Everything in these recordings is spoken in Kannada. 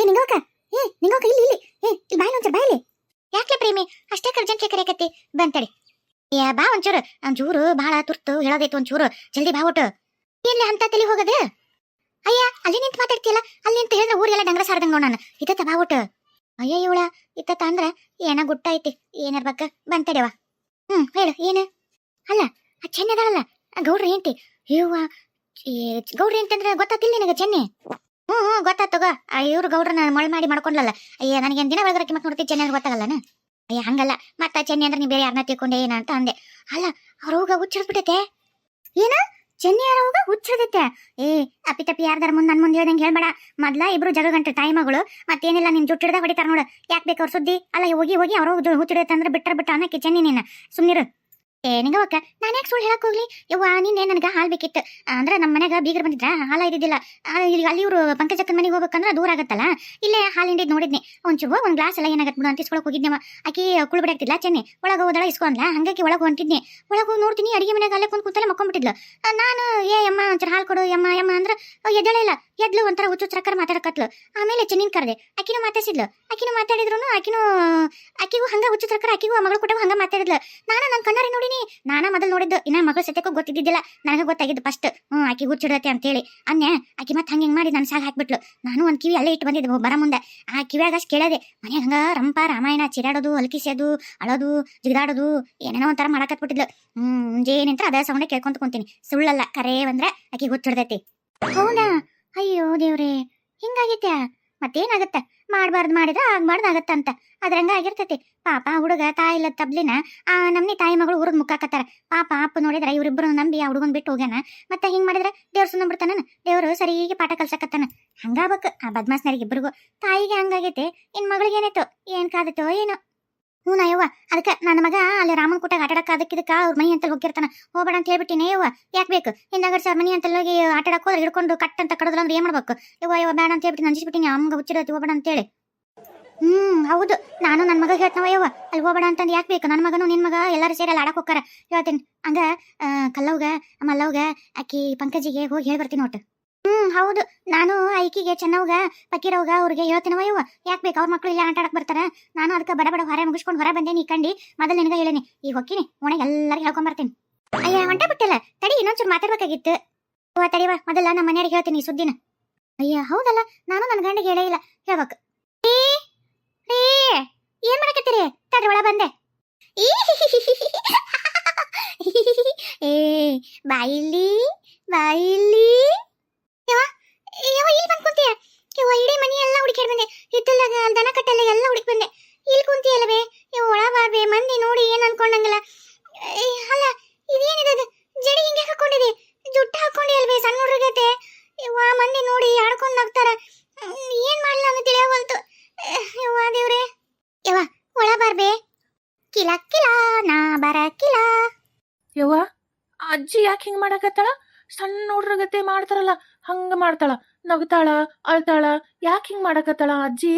ಏ ನಿಂಗೋಕ ಏ ನಿಂಗೋಕ ಇಲ್ಲಿ ಇಲ್ಲಿ. ಏ, ಇಲ್ಲಿ ಬಾಯಿಲಿ ಒಂಚೂರು ಬಾಯಿಲಿ ಯಾಕೆ ಪ್ರೇಮಿ, ಅಷ್ಟೇ ಅರ್ಜೆಂಟ್ಲಿ ಕರೆಯಕತ್ತಿ. ಬಂತಡಿ ಯಾ ಬಾ ಒಂಚೂರು. ಒಂಚೂರು ಭಾಳ ತುರ್ತು ಹೇಳೋದೈತು ಒಂಚೂರು. ಜಲ್ದಿ ಬಾ ಒಟ್ಟು. ಎಲ್ಲಿ ಅಂತ ತಲೆ ಹೋಗದೆ? ಅಯ್ಯ, ಅಲ್ಲಿ ನಿಂತು ಮಾತಾಡ್ತಿಯಲ್ಲ, ಅಲ್ಲಿ ನಿಂತು ಹೇಳಿದ್ರೆ ಊರೆಲ್ಲ ಡಂಗ್ರ ಸಾರ್ದಂಗ ನಾನು. ಇತ್ತ ಬಾ ಒಟ್ಟು. ಅಯ್ಯ, ಇವಳ ಇತ್ತ ಅಂದ್ರ ಏನ ಗುಟ್ಟ ಐತಿ. ಏನಿರ್ಬೇಕ ಬಂತಡಿವ ಹ್ಮ್, ಹೇಳು, ಏನು? ಅಲ್ಲ, ಆ ಚೆನ್ನಿ ಗೌಡ್ರಿ ఏంటి ಇವ್ವ ಗೌಡ್ರ ಅಂತಂದ್ರೆ ಗೊತ್ತಾತಿಲ್ಲ ನಿನಗೆ ಚೆನ್ನಿ? ಹ್ಞೂ ಹ್ಞೂ ಗೊತ್ತಾತ್ ತಗೋ. ಇವ್ರು ಗೌಡ್ರನ್ನ ಮೊಳೆ ಮಾಡಿ ಮಾಡ್ಕೊಂಡ್ಲಲ್ಲ. ಅಯ್ಯ, ನನಗೆ ದಿನ ಒಳಗರಕ್ಕೆ ಮತ್ತೆ ನೋಡ್ತಿ ಚೆನ್ನಿ ಗೊತ್ತಾಗಲ್ಲನ ಅಯ್ಯ, ಹಂಗಲ್ಲ. ಮತ್ತ ಚೆನ್ನಿ ಅಂದ್ರೆ ನೀ ಬೇರೆ ಯಾರನ್ನ ತಿಳ್ಕೊಂಡೆ ಏನ ಅಂತ ಅಂದೆ. ಅಲ್ಲ, ಅವ್ರ ಹೋಗ ಹುಚ್ಚಿಡ್ಬಿಟ್ಟೈತೆ ಏನ? ಚೆನ್ನಿ ಯಾರ ಹೋಗ ಹುಚ್ಚಿಡ್ದೈತೆ ಏ, ಅಪ್ಪಿ ತಪ್ಪಿ ಯಾರ್ದಾರ ಮುಂದೆ ನನ್ನ ಮುಂದೆ ಹೇಳ್ದಂಗೆ ಹೇಳ್ಬೇಡ. ಮೊದ್ಲ ಇಬ್ರು ಜಗ ಗಂಟೆ ಮಗಳು. ಮತ್ತೇನಿಲ್ಲ, ನಿನ್ ಜುಟ್ಟಿಡ್ದ ಹೊಡಿತಾರ ನೋಡು. ಯಾಕೆ ಬೇಕು ಅವ್ರ ಸುದ್ದಿ? ಅಲ್ಲ, ಹೋಗಿ ಹೋಗಿ ಅವ್ರ ಹುಚ್ಚಿಡೈತೆ ಅಂದ್ರೆ ಬಿಟ್ಟರ್ ಬಿಟ್ಟ ಅನ್ನಕ್ಕೆ ಚೆನ್ನಿ ನೀನು. ಸುಮ್ನಿರು. ಏ ನಿಂಗವಕ್ಕ ನಾನು ಯಾಕೆ ಸುಳ್ಳು ಹೇಳಕ್ ಹೋಗ್ಲಿ? ಯವ್ವ, ನಿನ್ನೆ ನನಗೆ ಹಾಲು ಬೇಕಿತ್ತು. ಅಂದ್ರೆ ನಮ್ಮ ಮನೆಗೆ ಬೀಗರು ಬಂದಿದ್ರ, ಹಾಲು ಇದ್ದಿದ್ದಿಲ್ಲ. ಇಲ್ಲಿ, ಅಲ್ಲಿ ಇವರು ಪಂಕಜಕ್ಕನ ಮನೆಗೆ ಹೋಗ್ಬೇಕಂದ್ರೆ ದೂರ ಆಗತ್ತಲ್ಲ? ಇಲ್ಲೇ ಹಾಲು ಹಿಂಡಿದ್ ನೋಡಿದ್ನಿ. ಒಂಚೂರು, ಒಂದು ಗ್ಲಾಸ್ ಎಲ್ಲ ಏನಾಗತ್ತೆ ಬಿಡು ಅಂತ ಇಸ್ಕೊಳಕ್ ಹೋಗಿದ್ನವ. ಆಕಿ ಕುಳು ಬಿಡಾಕ್ತಿಲ್ಲ ಚೆನ್ನಿ. ಒಳಗೆ ಹೋದಳ, ಇಸ್ಕೊಂಡ್ಲ. ಹಂಗಾಗಿ ಒಳಗೆ ಹೊಂಟಿದ್ನಿ. ಒಳಗೆ ನೋಡ್ತೀನಿ, ಅಡಿಗೆ ಮನೆಗೆ ಅಲ್ಲೇ ಕುಂತ್ ಕೂತಲ್ಲೇ ಮಕ್ಕೊಂಬಿಟ್ಟಿದ್ಲು ನಾನು, ಏ ಅಮ್ಮ ಒಂಚೂರು ಹಾಲು ಕೊಡು, ಯಮ್ಮ ಯಮ್ಮ ಅಂದ್ರೆ ಎದ್ದಳೇ ಇಲ್ಲ. ಎದ್ಲು ಒಂಥರ ಹುಚ್ಚುಚ್ರಕ್ಕರ ಮಾತಾಡಕತ್ಲು ಆಮೇಲೆ ಚೆನ್ನಿನ ಕರೆದೆ. ಆಕಿನೂ ಮಾತಾಡಿಸಿದ್ಲು. ಆಕಿನೂ ಮಾತಾಡಿದ್ರು ಆಕಿನೂ, ಆಕಿಗೂ ಹಂಗ ಹುಚ್ಚುಚ್ರಕ್ಕರ ಆಕಿಗೂ ಮಗಳು ಕುಟುಂಬ ಹಂಗ ಮಾತಾಡಿದ್ಲು. ನಾನು ನನ್ನ ಕಣ್ಣಾರೆ ನೋಡಿನಿ. ನಾನ ಮೊದಲು ನೋಡಿದ್ದು ಇನ್ನ ಮಗಳ ಸತ್ಯಕ್ಕೂ ಗೊತ್ತಿದ್ದಿಲ್ಲ ನನಗೆ ಗೊತ್ತಾಗಿದ್ದು ಫಸ್ಟ್ ಹ್ಞೂ ಆಕಿ ಹುಚ್ಚಿಡತ್ತೆ ಅಂತೇಳಿ. ಅನ್ನೆ ಆಕಿ ಮತ್ತೆ ಹಂಗೆ ಮಾಡಿ ನನ್ನ ಸಾಲ ಹಾಕ್ಬಿಟ್ಲು. ನಾನು ಒಂದು ಕಿವಿ ಅಲ್ಲೇ ಇಟ್ಟು ಬಂದಿದ್ದೆ ಬರ ಮುಂದೆ. ಆ ಕಿವಿಯಾಗ ಅಷ್ಟು ಕೇಳದೆ ಮನ್ಯಾಗ ಹಂಗ ರಂಪ, ರಾಮಾಯಣ, ಚಿರಾಡೋದು, ಅಲ್ಕಿಸೋದು, ಅಳೋದು, ಜಿಗಿದಾಡೋದು, ಏನೇನೋ ಒಂಥರ ಮಾಡಕತ್ಬಿಟ್ಟಿದ್ಲು. ಹ್ಮ್ ಏನಂತ ಅದೇ ಸೌಂಡೆ ಕೇಳ್ಕೊಂತ ಕುಂತೀನಿ. ಸುಳ್ಳಲ್ಲ, ಕರೆ ಬಂದ್ರೆ ಆಕಿ ಹುಚ್ಚಿಡ್ದೈತಿ ಹೌದಾ? ಅಯ್ಯೋ ದೇವ್ರೇ ಹಿಂಗಾಗೈತೆ ಮತ್ತೇನಾಗತ್ತ? ಮಾಡಬಾರ್ದು ಮಾಡಿದ್ರೆ ಆಗ್ಬಾರ್ದು ಆಗತ್ತ ಅಂತ ಅದ್ರಂಗ ಆಗಿರ್ತೈತಿ. ಪಾಪ ಹುಡುಗ ತಾಯಿ ಇಲ್ಲ ತಬ್ಲಿನ, ಆ ನಮ್ನಿ ತಾಯಿ ಮಗಳು ಊರಿಗೆ ಮುಕ್ಕಾಕತ್ತಾರ ಪಾಪ ಅಪ್ಪ ನೋಡಿದ್ರೆ ಇವ್ರಿಬ್ರು ನಂಬಿ ಆ ಹುಡುಗನ್ ಬಿಟ್ಟು ಹೋಗ್ಯಾನ. ಮತ್ತೆ ಹಿಂಗ್ ಮಾಡಿದ್ರೆ ದೇವ್ರ ಸುಣ್ಣ ಬಿಡ್ತಾನ ದೇವ್ರು ಸರಿಗೆ ಪಾಠ ಕಲ್ಸಕತ್ತಾನ. ಹಂಗಾಗಬೇಕು ಆ ಬದ್ಮಾಸ್ನರಿಗೆ ಇಬ್ರಿಗೂ ತಾಯಿಗೆ ಹಂಗಾಗೈತೆ, ಇನ್ ಮಗಳಿಗೆ ಏನಾಯ್ತು ಏನ್ ಕಾದತ್ತೋ ಏನೋ? ಹ್ಞೂ ಯವ್ವ, ಅದಕ್ಕೆ ನನ್ನ ಮಗ ಅಲ್ಲಿ ರಾಮನ ಕೂಟಾಗ ಆಟಾಡಕ್ಕೆ ಅದಕ್ಕೆ ಇದಕ್ಕೆ ಅವ್ರ ಮನೆ ಅಂತ ಹೋಗಿರ್ತಾನ. ಹೋಗ್ಬೇಡ ಅಂತ ಹೇಳ್ಬಿಟ್ಟಿನಿ, ಯವ್ವ, ಯಾಕೆ ಬೇಕು? ಹಿಂದಾಗಡ್ ಸರ್ ಮನೆ ಅಂತಲ್ಲಿ ಹೋಗಿ ಆಟಾಡಕ್ಕೆ ಹೋದ್ರೆ ಹಿಡ್ಕೊಂಡು ಕಟ್ ಅಂತ ಕಡದ್ರ ಅಂದ್ರೆ ಏನು ಮಾಡ್ಬೇಕು? ಯವ್ವ ಯವ್ವ, ಬೇಡ ಅಂತ ಹೇಳ್ಬಿಟ್ಟು ನಂಜಿಸ್ಬಿಟ್ಟಿನಿ ಅಮ್ಮಗೆ ಹುಚ್ಚಿಡತಿ ಹೋಗ್ಬೇಡ ಅಂತೇಳಿ ಹ್ಞೂ ಹೌದು, ನಾನು ನನ್ನ ಮಗ ಹೇಳ್ತಾವ ಯವ್ವ, ಅಲ್ಲಿ ಹೋಗ್ಬೇಡ ಅಂತಂದು ಯಾಕೆ ಬೇಕು? ನನ್ನ ಮಗನು ನಿನ್ನ ಮಗ ಎಲ್ಲರೂ ಸೇರಿ ಅಲ್ಲಿ ಆಡಕ್ಕೆ ಹೋಗ್ತಾರೆ. ಹೇಳ್ತೀನಿ, ಹಂಗ ಕಲ್ಲವ್ಗೆ, ಮಲ್ಲವ್ಗೆ ಆಕಿ ಪಂಕಜಿಗೆ ಹೋಗಿ ಹೇಳಿ ಬರ್ತೀನಿ ಒಟ್ಟು. ಹ್ಮ್, ಹೌದು. ನಾನು ಐಕಿಗೆ ಚೆನ್ನವ್ಗ ಪಕೀರವ್ಗ ಅವ್ರಿಗೆ ಹೇಳ್ತೀನವ ಯವ್ವ ಯಾಕೆ ಬೇಕು? ಅವ್ರ ಮಕ್ಳು ಇಲ್ಲ ಆಟಾಡಕ್ ಬರ್ತಾರೆ. ನಾನು ಅದಕ್ಕೆ ಬಡ ಬಡ ಹೊರ ಮುಗಿಸ್ಕೊಂಡು ಹೊರ ಬಂದೇನಿ ಕಂಡಿ. ಮೊದಲು ನಿನಗೆ ಹೇಳಿನಿ. ಈಗ ಹೊಕ್ಕಿನಿ. ಒಣಗೆ ಎಲ್ಲರಿಗೂ ಹೇಳ್ಕೊಂಡ್ ಬರ್ತೀನಿ. ಅಯ್ಯ ಹೊಂಟ ಬಿಟ್ಟಿಲ್ಲ. ತಡಿ ಇನ್ನೊಂಚೂರು ಮಾತಾಡ್ಬೇಕಾಗಿತ್ತು. ಓ ತಡಿವ ಮೊದಲ ನಮ್ಮ ಮನೆಯವ್ರಿಗೆ ಹೇಳ್ತೀನಿ ಸುದ್ದಿನ. ಅಯ್ಯ, ಹೌದಲ್ಲ. ನಾನು ನನ್ನ ಗಂಡಿಗೆ ಹೇಳೇ ಇಲ್ಲ. ಹೇಳ್ಬೇಕು. ಏನ್ ಮಾಡಕತ್ತೀರಿ? ತಡ್ರಿ ಒಳ ಬಂದೆ. ಏ ಬಾಯಿಲ್ಲಿ ಯವ್ವ ಯವ್ವ ಇಲ್ಲಿ ಬಂದು ಕುಂತೀಯ? ಯವ್ವ, ಇಡೀ ಮನಿ ಎಲ್ಲ ಹುಡುಕ್ಯಾಡ್ ಬಂದೆ. ಹಿತ್ತಲ್ದಾಗ ದನ ಕಟ್ಟೆಲ್ಲ ಎಲ್ಲ ಹುಡುಕ್ ಬಂದೆ. ಇಲ್ಲಿ ಕುಂತಿಯಲ್ಲವೇ ಯವ್ವ ಒಳ ಬಾರ್ಬೆ, ಮಂದಿ ನೋಡಿ ಏನು ಅನ್ಕೊಂಡಂಗಿಲ್ಲ. ಅಲ್ಲ, ಇದೇನಿದೆ ಜಡಿ ಹಿಂಗೆ ಹಾಕೊಂಡಿದೆ? ಜುಟ್ಟ ಹಾಕೊಂಡಿ ಅಲ್ವೇ, ಸಣ್ಣ ಹುಡುಗತೆ ಯವ್ವ, ಮಂದಿ ನೋಡಿ ಆಡ್ಕೊಂಡು ನಗ್ತಾರ. ಏನು ಮಾಡಲ್ಲ ಮಾಡ್ಲ ಅಂತ ತಿಳಿಯವಲ್ತು ಯವ್ವ, ದೇವ್ರೆ. ಯವ್ವ ಒಳ ಬಾರ್ಬೆ. ಕಿಲ ಕಿಲ, ನಾ ಬರಕಿಲ. ಯವ್ವ, ಅಜ್ಜಿ ಯಾಕೆ ಹಿಂಗೆ ಮಾಡಕತ್ತಾಳ? ಸಣ್ಣ ಹುಡ್ರಗತೆ ಮಾಡ್ತಾರಲ್ಲ, ಹಂಗ ಮಾಡ್ತಾಳ, ನಗತಾಳ, ಅಳ್ತಾಳ, ಯಾಕೆ ಹಿಂಗ್ ಮಾಡಕತ್ತಾಳ ಅಜ್ಜಿ?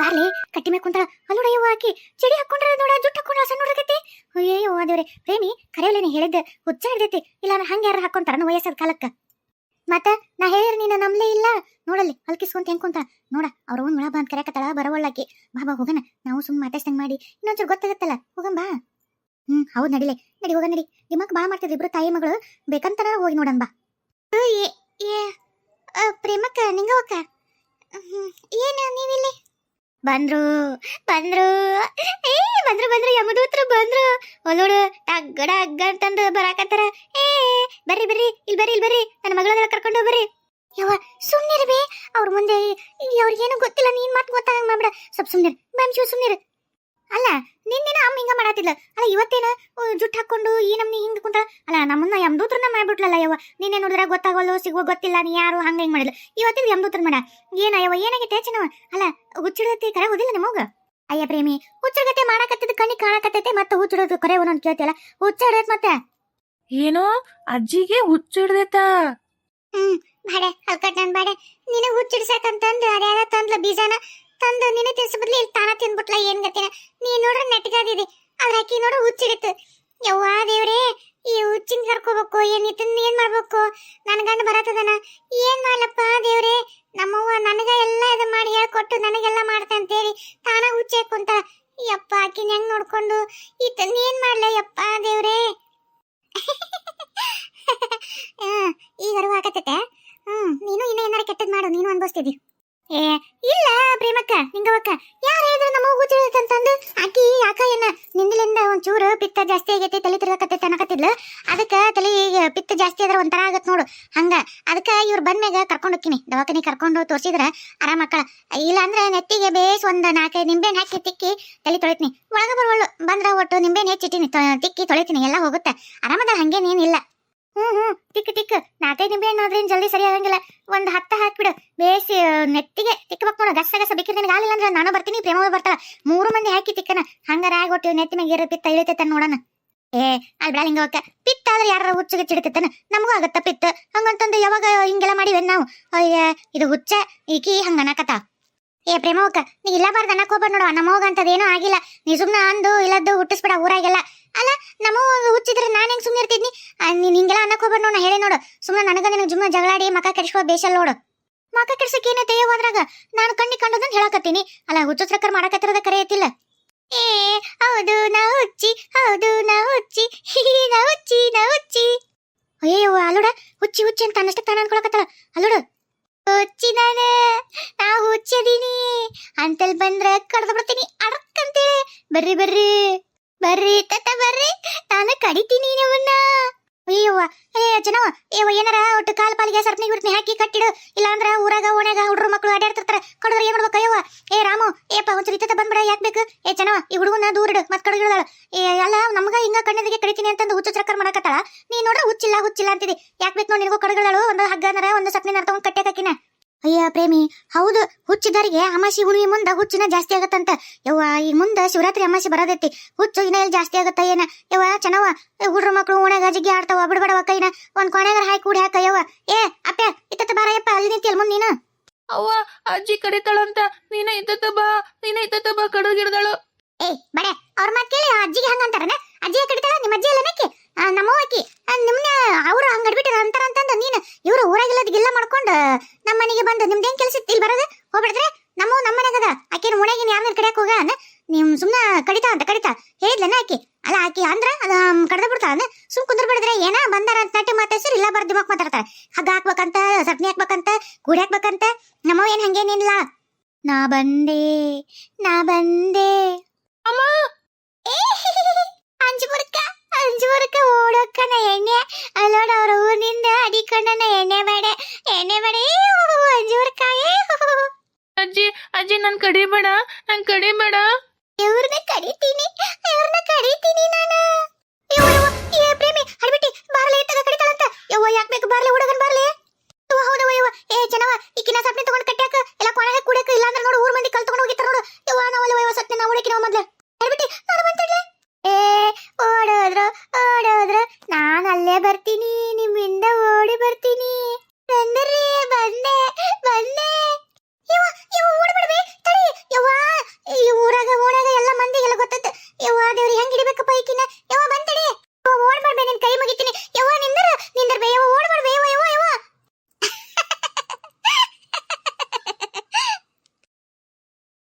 ಬಾರ್ಲಿ ಕಟ್ಟಿ ಮೇಲೆ ಕುಂತಾಳ ಅಲ್ಲೋಡ ಯವ್ವ ಆಕಿ, ಚಡಿ ಹಾಕೊಂಡ್ರ ನೋಡ, ಜುಟ್ಟು ಹಾಕೊಂಡ್ರ ಸಣ್ಣ ಹುಡುಗತೆ ಅಯ್ಯೋ ದೇವ್ರೆ, ಪ್ರೇಮಿ ನೀ ಹೇಳಿದ್ದೆ, ಹುಚ್ಚ ಹಿಡ್ದೈತಿ ಇಲ್ಲ ಹಂಗೆ ಯಾರು ಹಾಕೊಂತಾರ ವಯಸ್ಸಾದ ಕಾಲಕ್ಕ? ಮತ್ತ, ನಾ ಹೇಳಿದ್ರೆ ನೀನು ನಮ್ಲೇ ಇಲ್ಲ? ನೋಡಲ್ಲಿ, ಅಲ್ಕಿಸ್ಕೊಂತ ಹೆಂಗ್ ಕುಂತ ನೋಡ, ಅವ್ರ ಒಂದ್ ಮುಳ ಬಂದ್ ಕರೆಯಕತ್ತಾಳ ಬಾ ಬಾ, ಹೋಗಣ, ನಾವು ಸುಮ್ಮನೆ ಮಾತಾಡ್ಸಂಗ್ ಮಾಡಿ, ಇನ್ನೊಂಚೂರು ಗೊತ್ತಾಗತ್ತಲ್ಲ, ಹೋಗಂ ಬಾ. ಹ್ಮ್ ಹೌದ್ ನಡಿಲೆ. ನಡಿ ಹೋಗ ನಡಿ. ನಿಮಗ್ ಬಾ ಮಾಡ್ತಿದ್ರು ಇಬ್ರು ತಾಯಿ ಮಗಳು. ಬೇಕಂತಾರ ಹೋಗಿ ನೋಡನ್ ಬಾ. ಪ್ರೇಮಕ್ಕ ನಿಂಗವಕ್ಕ ಏನು ನೀವಿಲ್ಲಿ? ಬಂದ್ರು ಬಂದ್ರು. ಏ, ಬಂದ್ರು ಬಂದ್ರು, ಯಮದೂತ್ರ ಬಂದ್ರು. ಒಲ್ಲೋಡು ಟಗ್ಗಡ ಅಗ್ಗ ಅಂತಂದು ಬರಾಕತ್ತಾರ. ಏ, ಬರ್ರಿ ಬರ್ರಿ ಇಲ್ಲಿ ಬರ್ರಿ, ಇಲ್ ಬರ್ರಿ. ನನ್ನ ಮಗಳ ಕರ್ಕೊಂಡು ಬರ್ರಿ. ಯವ್ವ ಸುಮ್ನಿರ್ಬೇ ಅವ್ರ ಮುಂದೆ ಅವ್ರಿಗೇನು ಗೊತ್ತಿಲ್ಲ, ನೀನ್ ಮಾತು ಗೊತ್ತಾಗ ಮಾಡ್ಬಿಡ. ಸ್ವಲ್ಪ ಸುಮ್ನಿರ್. ಶಿವ, ಸುಮ್ನಿರ್. ಅಲ್ಲ ನಿನ್ನೇನ ಅಮ್ಮ ಹಿಂಗ ಮಾಡತ್ತಿಲ್ಲ ಅಲ್ಲ ಇವತ್ತೇನ ಜುಟ್ ಹಾಕೊಂಡು ಈ ನಮ್ನಿ ಹಿಂಗ ಕುಂತ ಅಲ್ಲ ನಮ್ಮನ್ನ ಯಮದೂತ್ರನ್ನ ಮಾಡ್ಬಿಟ್ಲಲ್ಲ ಯವ್ವ. ನಿನ್ನೆ ನೋಡಿದ್ರೆ ಗೊತ್ತಾಗೋಲ್ಲ ಸಿಗೋ ಗೊತ್ತಿಲ್ಲ ನೀ ಯಾರು ಹಂಗ ಹಿಂಗ ಮಾಡಿಲ್ಲ ಇವತ್ತಿನ ಯಮದೂತ್ರ ಮಾಡ. ಏನ ಯವ್ವ ಏನಾಗೈತೆ ಚೆನ್ನವ ಅಲ್ಲ ಹುಚ್ಚಿಡತಿ ಕರೆ ಓದಿಲ್ಲ ನಿಮಗ ಅಯ್ಯ ಪ್ರೇಮಿ ಹುಚ್ಚಗತೆ ಮಾಡಕತ್ತಿದ್ ಕಣ್ಣಿಗೆ ಕಾಣಕತ್ತೈತೆ ಮತ್ತೆ ಹುಚ್ಚಿಡೋದು ಕರೆ ಒಂದೊಂದು ಕೇಳ್ತಿಯಲ್ಲ? ಹುಚ್ಚಿಡತ್ ಮತ್ತೆ? ಏನೋ ಅಜ್ಜಿಗೆ ಹುಚ್ಚಿಡ್ದೈತ ಹ್ಮ್ ಬಾಡೆ ಅಲ್ಕಟ್ ನನ್ ಬಾಡೆ. ನಿನಗ್ ಹುಚ್ಚಿಡ್ಸಕಂತಂದು ಅದ್ಯಾರ ತಂದ್ಲ ಬೀಜನ? ತಂದು ನಿನ್ನ ತಿನ್ಸ ಬದ್ಲಿ ಇಲ್ಲಿ ತಾನ ತಿನ್ಬಿಟ್ಲ, ಏನ್ ಗತಿನ? ನೀ ನೋಡ್ರ ನೆಟ್ಗಾದಿದಿ. ಅದ್ರ ಹಾಕಿ ನೋಡ್ರ ಹುಚ್ಚಿಡಿತು ಯವ್ವ ದೇವ್ರೇ, ಈ ಹುಚ್ಚಿನ ಕರ್ಕೋಬೇಕು ಏನ್ ಇದನ್ನ ಏನ್ ಮಾಡ್ಬೇಕು? ನನ್ ಗಂಡ ಬರತದನ ಏನ್ ಮಾಡ್ಲಪ್ಪ ದೇವ್ರೇ? ನಮ್ಮವ್ವ ನನಗ ಎಲ್ಲ ಇದು ಮಾಡಿ ಹೇಳ್ಕೊಟ್ಟು ನನಗೆಲ್ಲ ಮಾಡ್ತ ಅಂತೇಳಿ ತಾನ ಹುಚ್ಚಿ ಹಾಕೊಂತ, ಯಪ್ಪ ಆಕಿನ ಹೆಂಗ್ ನೋಡ್ಕೊಂಡು? ಈತನ್ ಏನ್ ಮಾಡ್ಲ, ಯಪ್ಪ ದೇವ್ರೇ? ಈಗ ಅರಿವು ಹಾಕತ್ತೆ ಹ್ಮ್, ನೀನು ಇನ್ನ ಏನಾರ ಕೆಟ್ಟದ್ ಮಾಡು, ನೀನು ಅನ್ಭವಿಸ್ತಿದ್ದಿ ಏ ಇಲ್ಲ ಪ್ರೇಮಕ್ಕ ನಿಂಗವಕ್ಕ ಯಾರು ಹೇಳಿದ್ರು ನಮ್ಮ ಮಗು ತಿಳಿದಂತಂದು ಆಕಿ ಯಾಕ ಏನ ನಿಂದಲಿಂದ ಒಂಚೂರು ಪಿತ್ತ ಜಾಸ್ತಿ ಆಗೈತಿ ತಲೆ ತಿರ್ಗಕತ್ತೈತೆ ಅನ್ನಕತ್ತಿದ್ಲು ಅದಕ್ಕ ತಲೆ ಪಿತ್ತ ಜಾಸ್ತಿ ಆದ್ರ ಒಂಥರ ಆಗತ್ ನೋಡು ಹಂಗ ಅದಕ್ಕ ಇವ್ರು ಬಂದ್ಮ್ಯಾಗ ಕರ್ಕೊಂಡು ಹೋಗ್ತೀನಿ ದವಾಖಾನಿ ಕರ್ಕೊಂಡು ತೋರಿಸಿದ್ರೆ ಆರಾಮ ಮಕ್ಕಳ ಇಲ್ಲ ಅಂದ್ರೆ ನೆತ್ತಿಗೆ ಬೇಸ್ ಒಂದ್ ನಾಲ್ಕೈದು ನಿಂಬೆಹಣ್ಣು ಹಾಕಿ ತಿಕ್ಕಿ ತಲೆ ತೊಳಿತೀನಿ. ಒಳಗ ಬರುವಳು ಬಂದ್ರ ಒಟ್ಟು ನಿಂಬೆಹಣ್ಣು ಹೆಚ್ಚಿಟ್ಟಿನಿ ತಿಕ್ಕಿ ತೊಳಿತೀನಿ. ಎಲ್ಲ ಹೋಗುತ್ತೆ. ಆರಾಮದ ಹಂಗೇನೇನಿಲ್ಲ ಹ್ಮ್ ಹ್ಮ್. ತಿಕ್ಕ ತಿಕ್ಕ. ನಾಲ್ಕೈದು ನಿಂಬೆಹಣ್ಣು ಆದ್ರೆ ಜಲ್ದಿ ಸರಿ ಆಗಂಗಿಲ್ಲ. ಒಂದ್ ಹತ್ತ ಹಾಕ್ಬಿಡು. ಬೇಸಿ ನೆತ್ತಿಗೆ ತಿಕ್ಕಬೇಕು ನೋಡು. ಗಸ ಗಸ ಬಿಕ್ಕಿರ್ ನಿನಗೆ ಆಗಿಲ್ಲ ಅಂದ್ರೆ ನಾನು ಬರ್ತೀನಿ. ಪ್ರೇಮ ಬರ್ತಾಳ. ಮೂರು ಮಂದಿ ಹಾಕಿ ತಿಕ್ಕನ. ಹಂಗಾರ ಆಗೋಟ್ಟು ನೆತ್ತಿ ಮ್ಯಾಗ ಏರೋ ಪಿತ್ತ ಇಳಿತೈತೆ ನೋಡೋಣ ಏ ಅಲ್ಲಿ ಬೇಡ ಹಿಂಗ ಪಿತ್ತ ಆದ್ರೆ ಯಾರ ಹುಚ್ಚಿಗೆ ಚಿಡಿತೈತನ ನಮಗೂ ಆಗತ್ತ ಪಿತ್ತ. ಹಂಗಂತಂದು ಯಾವಾಗ ಹಿಂಗೆಲ್ಲ ಮಾಡಿವೆ ನಾವು? ಅಯ್ಯ, ಇದು ಹುಚ್ಚ ಈಕಿ ಹಂಗ ಅನ್ನಕತ್ತ ಏ ಪ್ರೇಮವಕ್ಕ ನೀ ಇಲ್ಲ ಬಾರ್ದು ಅನ್ನಕ್ ಹೋಗ್ಬೇಡ ನೋಡು ನಮ್ಮವಾಗ ಅಂತದೇನೂ ಆಗಿಲ್ಲ. ನೀ ಸುಮ್ಮನೆ ಅಂದು ಇಲ್ಲದ್ದು ಹುಟ್ಟಿಸ್ಬೇಡ ಊರಾಗೆಲ್ಲ. ಅಲ್ಲ ನಮ್ಮವ್ವ ಹುಚ್ಚಿದ್ರೆ ನಾನು ಹೆಂಗ್ ಸುಮ್ಮನೆ ಇರ್ತಿದ್ನಿ? ನೀನ್ ಹಿಂಗೆಲ್ಲ ಅನ್ನಕ್ ಹೋಗ್ಬೇಡ ನೋಡು ಹೇಳಿ ನೋಡು. ಸುಮ್ಮನೆ ನನಗ ನಿನಗೆ ಜುಮ್ಮ ಜಗಳಾಡಿ ಮಕ ಕೆಡಿಸ್ಕೋ ಬೇಷಲ್ ನೋಡು. ಮಕ ಕೆಡ್ಸಕ್ ಏನೈತೆ ಹೋದ್ರಾಗ ನಾನು ಕಣ್ಣಿ ಕಂಡದನ್ ಹೇಳಕತ್ತೀನಿ. ಅಲ್ಲ ಹುಚ್ಚುಚ್ರಕರ್ ಮಾಡಕತ್ತಿರೋದ ಕರೆ ಐತಿಲ್ಲ ಏ, ಹೌದು, ನಾ ಹುಚ್ಚಿ, ಹೌದು, ನಾ ಹುಚ್ಚಿ ನಾ ಹುಚ್ಚಿ ನಾ ಹುಚ್ಚಿ. ಅಯ್ಯೋ ಅಲ್ಲೋಡ, ಹುಚ್ಚಿ ಹುಚ್ಚಿ ಅಂತ ಅನ್ನಷ್ಟಕ್ಕೆ ತಾನ ಅನ್ಕೊಳಕತ್ತಾಳ. ಅಲ್ಲುಡು ಹುಚ್ಚಿ ನಾನು ನಾ ಹುಚ್ಚದೀನಿ. ಅಂತಲ್ ಬಂದ್ರೆ ಕಡ್ದು ಬಿಡ್ತೀನಿ ಅಡಕ್ಕಂತೇಳಿ ಬರ್ರಿ ಬರ್ರಿ ಬರ್ರಿ ತತ್ತ ಬರ್ರಿ ನಾನು ಕಡಿತೀನಿ ನಿಮ್ಮನ್ನ. ಅಯ್ಯವ್ವ ಏ ಜನವ ಏವ ಏನಾರ ಒಟ್ಟು ಕಾಲ್ ಪಾಲಿಗೆ ಸರ್ಪನಿ ಬಿಡ್ತೀನಿ ಹಾಕಿ ಕಟ್ಟಿಡು. ಇಲ್ಲಾಂದ್ರ ಊರಾಗ ಓಣ್ಯಾಗ ಹುಡುಗರು ಮಕ್ಕಳು ಆಡಾಡ್ತಿರ್ತಾರ ಕಡದ್ರ ಏನ್ ಮಾಡ್ಬೇಕು ಅಯ್ಯೋ ಏ ರಾಮು ಏಪ ಒಂಚೂರು ಇತ್ತ ಬಂದ್ಬಿಡ, ಯಾಕೆ ಬೇಕು? ಏ ಜನವ ಈ ಹುಡುಗನ ದೂರಿಡು ಮತ್ ಕಡಗಿಳದಾಳ ಏ ಎಲ್ಲ ನಮ್ಗ ಹಿಂಗ ಕಣ್ಣದಿಗೆ ಕಡಿತೀನಿ ಅಂತಂದು ಹುಚ್ಚು ಚಕ್ಕರ್ ಮಾಡಕತ್ತಾಳ. ನೀ ನೋಡ್ರ ಹುಚ್ಚಿಲ್ಲ ಹುಚ್ಚಿಲ್ಲ ಅಂತಿದಿ. ಯಾಕೆ ಬೇಕು ನೋಡಿ ನಿನಗೂ ಒಂದ್ ಒಂದು ಹಗ್ಗನರ, ಒಂದು ಸಪ್ನಿ ಕಟ್ಟೆ ಕಟ್ಟೆಕಾಕಿನ ಅಯ್ಯ ಪ್ರೇಮಿ ಹೌದು ಹುಚ್ಚಿದರಿಗೆ ಅಮಾಸಿ ಹುಣ್ಣಿಮೆ ಮುಂದ ಹುಚ್ಚಿನ ಜಾಸ್ತಿ ಆಗತ್ತಂತ. ಯವ್ವ ಈ ಮುಂದ ಶಿವರಾತ್ರಿ ಅಮಾಸಿ ಬರೋದೈತಿ. ಹುಚ್ಚು ಇನ್ನ ಎಲ್ಲಿ ಜಾಸ್ತಿ ಆಗತ್ತ ಏನ? ಯವ್ವ ಚೆನ್ನವ ಹುಡ್ರ ಮಕ್ಳು ಓಣ್ಯಾಗ ಗಜಿಗೆ ಆಡ್ತಾವ ಬಿಡ್ಬೇಡವ ಕೈನ. ಒಂದ್ ಕೊನೆಗಾರ ಹಾಕಿ ಕೂಡಿ ಹಾಕ ಯವ್ವ. ಏ ಅಪ್ಪ ಇತ್ತ ಬಾರಯ್ಯಪ್ಪ ಅಲ್ಲಿ ಮುಂದ್ ನೀನು. ಅವ್ವ ಅಜ್ಜಿ ಕಡಿತಾಳಂತ ನೀನ ಇತ್ತ ಬಾ ನೀನ ಇತ್ತ ಬಾ ಗಿಡದಳು. ಏ ಬಡೆ ಅವ್ರ ಮಾತ್ ಕೇಳಿ ಅಜ್ಜಿಗೆ ಹಂಗಂತಾರನ? ಅಜ್ಜಿ ಕಡಿತಾಳ ನಿಮ್ಮ ಅಜ್ಜಿ ಎಲ್ಲ ನಮ್ಮ ಆಕಿ ನಿಮ್ನ ಅವ್ರು ಹಂಗಡ್ಬಿಟ್ಟು ನೀನು ಇವರು ಊರಾಗಿಲ್ಲದ ಗಿಲ್ಲ ಮಾಡ್ಕೊಂಡು ನಮ್ಮ ಮನೆಗೆ ಬಂದು ನಿಮ್ದೇನ್ ಕೆಲಸ ಇಲ್ಲಿ ಬರೋದು? ಹೋಗ್ಬಿಡಿದ್ರೆ ನಮ್ಮ ನಮ್ಮ ಮನೆಗದ ಆಕಿನ ಮುಣಗಿನ ಯಾರನ್ನ ಕಡಿಯಕ್ ಹೋಗ ನಿಮ್ ಸುಮ್ನ ಕಡಿತಾ ಅಂತ, ಕಡಿತಾ. ಹೇಳಿದ್ಲನ ಆಕಿ? ಅಲ್ಲ, ಆಕಿ ಅಂದ್ರ ಅದ ಕಡ್ದ ಬಿಡ್ತಾಳ ಸುಮ್ ಕುಂದ್ರ ಬಿಡಿದ್ರೆ, ಏನ? ಬಂದಾರ ಅಂತ ನಟ್ಟಿ ಮಾತಾಡ್ಸಿರ್ ಇಲ್ಲ ಬರ್ದು ಮಕ್ ಮಾತಾಡ್ತಾರ. ಹಗ್ಗ ಹಾಕ್ಬೇಕಂತ, ಸಟ್ನಿ ಹಾಕ್ಬೇಕಂತ ಕೂಡಿ ಹಾಕ್ಬೇಕಂತ, ನಮ್ಮವ್ ಏನ್ ಹಂಗೇನಿಲ್ಲ ನಾ ಬಂದೆ ನಾ ಬಂದೆ. ಅಮ್ಮ! ಅಂಜುಬರ್ಕ ಅಂಜುಬರ್ಕ ಓಡೋಕ್ಕನ ಎಣ್ಣೆ ಅಲ್ಲೋಡ ಅವ್ರ ಊರಿನಿಂದ ಅಡಿಕೊಂಡನ ಎಣ್ಣೆ ಬೇಡೆ ಎಣ್ಣೆ ಬೇಡೆ ಅಂಜುಬರ್ಕ ಅಜ್ಜಿ ಅಜ್ಜಿ ನನ್ ಕಡಿಬೇಡ ನನ್ ಕಡಿಬೇಡ ಇವ್ರನ್ನ ಕಡಿತೀನಿ ಇವ್ರನ್ನ ಕಡಿತೀನಿ ನಾನು. ಏ ಪ್ರೇಮಿ ಹಡ್ಬಿಟ್ಟಿ ಬಾರ್ಲೆ ಇತ್ತಾಗ ಕಡಿತಾಳಂತ. ಯವ್ವ ಯಾಕೆ ಬೇಕು ಬಾರ್ಲೆ ಹುಡುಗನ್ ಬಾರ್ಲೆ? ಹೌದವ್ವ ಯವ್ವ. ಏ ಜನವ ಈಕಿನ ಸಪ್ನೆ ತಗೊಂಡ್ ಕಟ್ಟಾಕ